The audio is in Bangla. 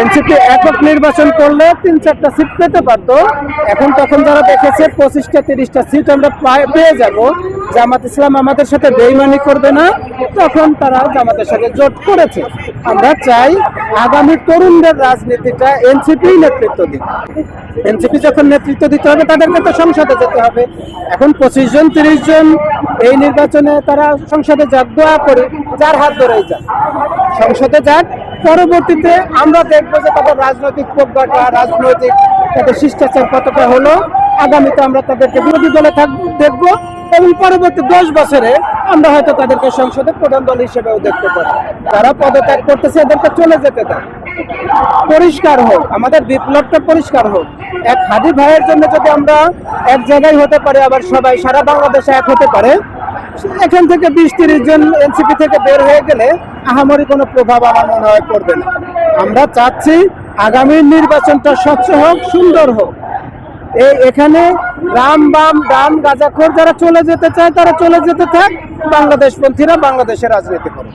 এনসিপি একক নির্বাচন করলে তিন চারটা সিট পেতে পারতো। এখন তখন যারা দেখেছে, পঁচিশটা, তিরিশটা সিট আমরা পেয়ে যাব। জামাত ইসলাম আমাদের সাথে বেইমানি করবে না। তখন তারা জামাতের সাথে জোট করেছে। আমরা চাই আগামী তরুণদের রাজনীতিটা এনসিপি নেতৃত্ব দিক। এনসিপি যখন নেতৃত্ব দিতে হবে, তাদেরকে তো সংসদে যেতে হবে। এখন পঁচিশ জন, তিরিশ জন এই নির্বাচনে তারা সংসদে যাক, দোয়া করে, যার হাত ধরেই যাক। সংসদে যাক পরবর্তীতে আমরা দেখব যে তাদের রাজনৈতিক প্রজ্ঞাটা, রাজনৈতিক তাদের শিষ্টাচার কতটা হলো, আগামীতে আমরা তাদেরকে বিরোধী দলে থাকব দেখব এবং পরবর্তী দশ বছরে আমরা হয়তো তাদেরকে সংসদে প্রধান দল হিসেবেও দেখতে পারি তারা পদত্যাগ করতেছে, এদেরকে চলে যেতে দেয় পরিষ্কার হোক, আমাদের বিপ্লবটা পরিষ্কার হোক। এক হাদি ভাইয়ের জন্য যদি আমরা এক জায়গায় হতে পারি, আবার সবাই সারা বাংলাদেশে এক হতে পারে, এখান থেকে বিশ তিরিশ জন এনসিপি থেকে বের হয়ে গেলে আহামরি কোনো প্রভাব আমার মনে হয় পড়বে না। আমরা চাচ্ছি আগামী নির্বাচনটা স্বচ্ছ হোক, সুন্দর হোক। এই এখানে রাম বাম ডান গাজাখোর যারা চলে যেতে চায়, তারা চলে যেতে থাক। বাংলাদেশপন্থীরা বাংলাদেশের রাজনীতি করে